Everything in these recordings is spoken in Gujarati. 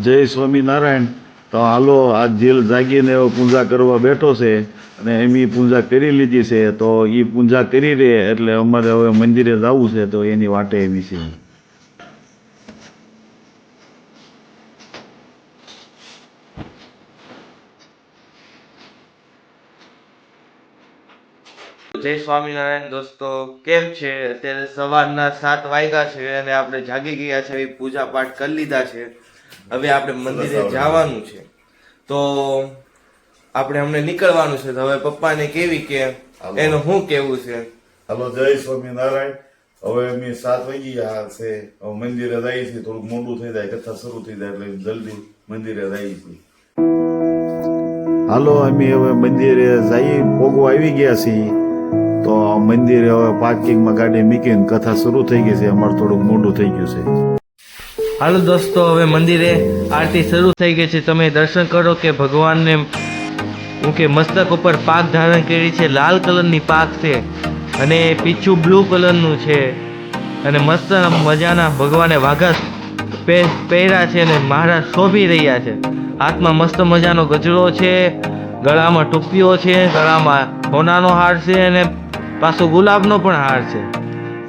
જય સ્વામિનારાયણ. તો હાલો, આ જીલ જાગીને પૂજા કરવા બેઠો છે અને એમની પૂજા કરી લીધી છે. તો એ પૂજા કરી રહે એટલે અમારે હવે મંદિરે જવું છે, તો એની વાટે એવી છે. જય સ્વામિનારાયણ દોસ્તો, કેમ છે? અત્યારે સવારના સાત વાગ્યા છે અને આપણે જાગી ગયા છે એ પૂજા પાઠ કરી લીધા છે. હવે આપણે મંદિરે જવાનું છે. તો આપણે અમને નીકળવાનું છે. તો હવે પપ્પાને કેવી કે એનું શું કેવું છે? હાલો જય સ્વામિનારાયણ. હવે અમે સાત વાગી ગયા છે. હવે મંદિરે જઈએ છીએ. થોડુંક મોડું થઈ જાય કથા શરૂ થઈ જાય એટલે જલ્દી મંદિરે જઈએ છીએ. હાલો અમે હવે મંદિરે જઈ પોગો આવી ગયા છીએ. તો મંદિરે હવે પાર્કિંગમાં ગાડી મૂકીને કથા શરૂ થઈ ગઈ છે. અમારે થોડુંક મોડું થઈ ગયું છે. હાલો દોસ્તો, હવે મંદિરે આરતી શરૂ થઈ ગઈ છે. તમે દર્શન કરો કે ભગવાનને હું કે મસ્તક ઉપર પાક ધારણ કરી છે. લાલ કલરની પાક છે અને પીછું બ્લુ કલરનું છે. અને મસ્ત મજાના ભગવાને વાઘા પહેર્યા છે અને મહારાજ શોભી રહ્યા છે. હાથમાં મસ્ત મજાનો ગજરો છે, ગળામાં ટોપીઓ છે, ગળામાં સોનાનો હાર છે અને પાછો ગુલાબનો પણ હાર છે.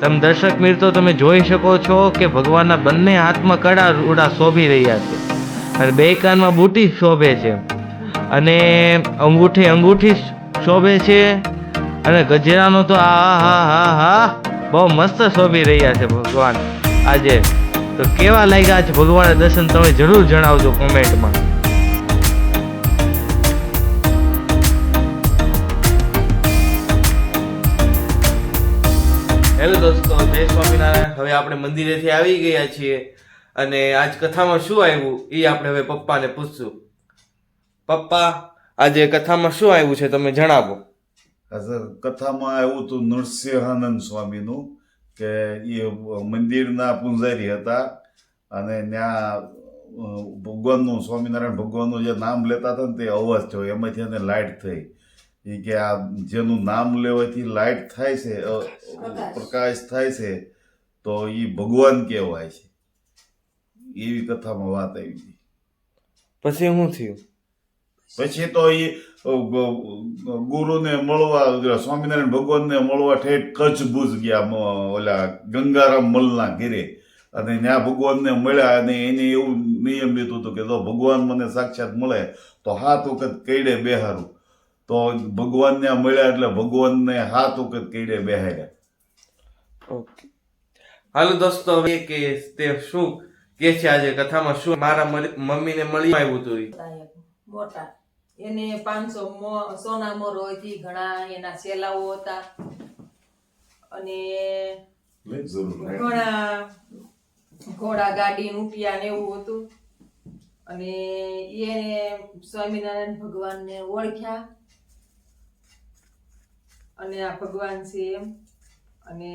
તમે દર્શક મિત્રો, તમે જોઈ શકો છો કે ભગવાનના બંને હાથમાં કડા રૂડા શોભી રહ્યા છે અને બે કાનમાં બુટી શોભે છે. અને અંગૂઠી અંગૂઠી શોભે છે અને ગજરાનો તો આ હા હા હા બહુ મસ્ત શોભી રહ્યા છે ભગવાન. આજે તો કેવા લાગ્યા છે ભગવાનના દર્શન, તમે જરૂર જણાવજો કોમેન્ટમાં. હેલો દોસ્તો, જય સ્વામિનારાયણ. હવે આપણે મંદિરેથી આવી ગયા છીએ અને આજ કથામાં શું આવ્યું એ આપણે હવે પપ્પાને પૂછશું. પપ્પા, આજે કથામાં શું આવ્યું છે તમે જણાવો. કથામાં આવ્યું હતું નૃસિંહાનંદ સ્વામીનું કે એ મંદિરના પૂંજારી હતા અને ત્યાં ભગવાનનું, સ્વામિનારાયણ ભગવાનનું જે નામ લેતા હતા ને તે અવાજ થયો, એમાંથી એને લાઇટ થઈ. એ કે આ જેનું નામ લેવાથી લાઇટ થાય છે પ્રકાશ. થાય છે તો એ ભગવાન કહેવાય છે. એવી કથામાં વાત આવી હતી. પછી શું થયું? પછી તો એ ગુરુને મળવા સ્વામિનારાયણ ભગવાનને મળવા ઠેઠ કચ્છ ભુજ ગયા ઓલા ગંગારામ મલના ઘેરે. અને ત્યાં ભગવાનને મળ્યા અને એને એવું નિયમ લીધું હતું કે જો ભગવાન મને સાક્ષાત મળે તો હાથ વખત કઈડે બેહારું. તો ભગવાન મળ્યા એટલે ભગવાનને હાથ વખત કીડે બેહાડ્યા. ઓકે હાલો દોસ્તો હવે કે તે શું કે છે આજે કથામાં? શું મારા મમ્મીને મળી આવ્યું હતું મોટા. એને પાંચસો સોના મોર હોય ઘણા એના સેલાઓ હતા. અને ઘણા ઘોડા ગાડી રૂપિયા ને એવું હતું. અને એને સ્વામિનારાયણ ભગવાનને ઓળખ્યા. અને આ ભગવાન છે એમ. અને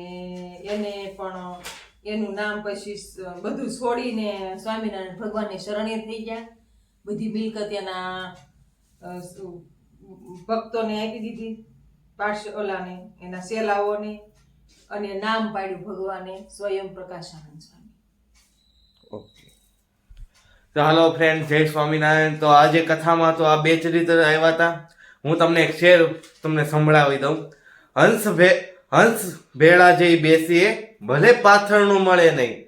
એને પણ એનું નામ પછી બધું છોડીને સ્વામિનારાયણ ભગવાનની શરણે થઈ ગયા. બધી મિલકત એના ભક્તોને આપી દીધી. પાર્શ, ઓલાને, એના સેલાઓને અને નામ પાડ્યું ભગવાને સ્વયં પ્રકાશાનંદ સ્વામી. ઓકે. તો હાલો ફ્રેન્ડ જય સ્વામિનારાયણ. તો આજે કથામાં તો આ બે ચરિત્ર આવ્યા હતા. હું તમને એક શેર તમને સંભળાવી દઉં. હંસ ભે, હંસ ભેળા જઈ બેસીએ, ભલે પાથરનું મળે નહીં.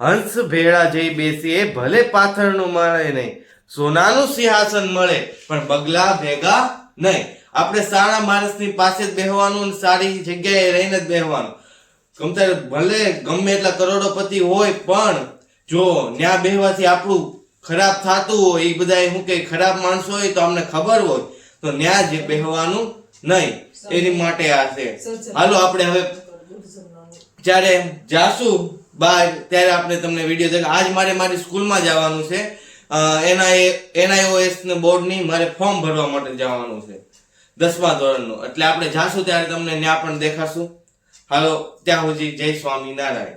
હંસ ભેળા જઈ બેસીએ, ભલે પાથરનું મળે નહીં. સોનાનું સિંહાસન મળે, પણ બગલા ભેગા નહીં. આપણે સારા માણસની પાસે જ બેહવાનું સારી જગ્યાએ રહીને જ બેહવાનું. ગમતા ભલે ગમે એટલા કરોડોપતિ હોય, પણ જો ન્યા બેહવાથી આપણું ખરાબ થતું હોય એ બધા શું કે ખરાબ માણસો હોય તો અમને ખબર હોય. તો ન્યા જ બેહવાનું નહીં. એની માટે આ છે. હાલો, આપણે હવે જ્યારે જાશું બહાર ત્યારે આપણે તમને વીડિયો દેખ આજ મારે મારી સ્કૂલમાં જવાનું છે. એના એનઆઈઓએસ ને બોર્ડની મારે ફોર્મ ભરવા માટે જવાનું છે. દસમા ધોરણનું. એટલે આપણે જાશું ત્યારે તમને ત્યાં પણ દેખાશું. હાલો, ત્યાં સુધી જય સ્વામિનારાયણ.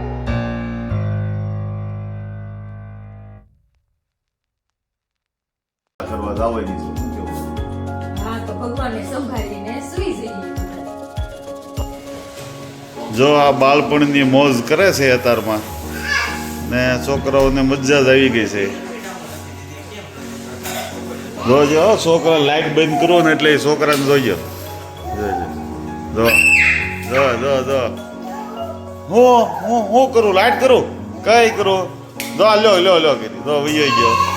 કરવા દાવાની છે હા તો ભગવાનને સંભાળીને સુઈ જઈએ. જો આ બાળપણની મોજ કરે છે અત્યારમાં ને છોકરાઓને મજા જ આવી ગઈ છે. જોજો હો, છોકરા લાઈટ બંધ કરો ને એટલે એ છોકરાને જોજો જોજો. જો જો જો જો હું હું હું કરું? લાઈટ કરું? કઈ કરું? જો લ્યો લ્યો લ્યો કરી. જો વયો ગયો.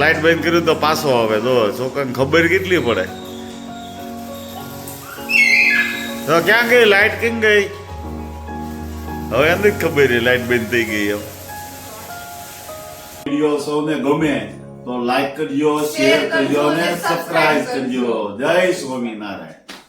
લાઈટ બંધ કર્યું તો પાછો આવે. જો છોકરાને ખબર કેટલી પડે. તો ક્યાં ગઈ? લાઈટ કેમ ગઈ? હવે એમ જ ખબર છે લાઈટ બંધ થઈ ગઈ એમ. વીડિયો સૌને ગમે તો લાઈક કરજો શેર કરજો અને સબસ્ક્રાઇબ કરજો. જય સ્વામિનારાયણ.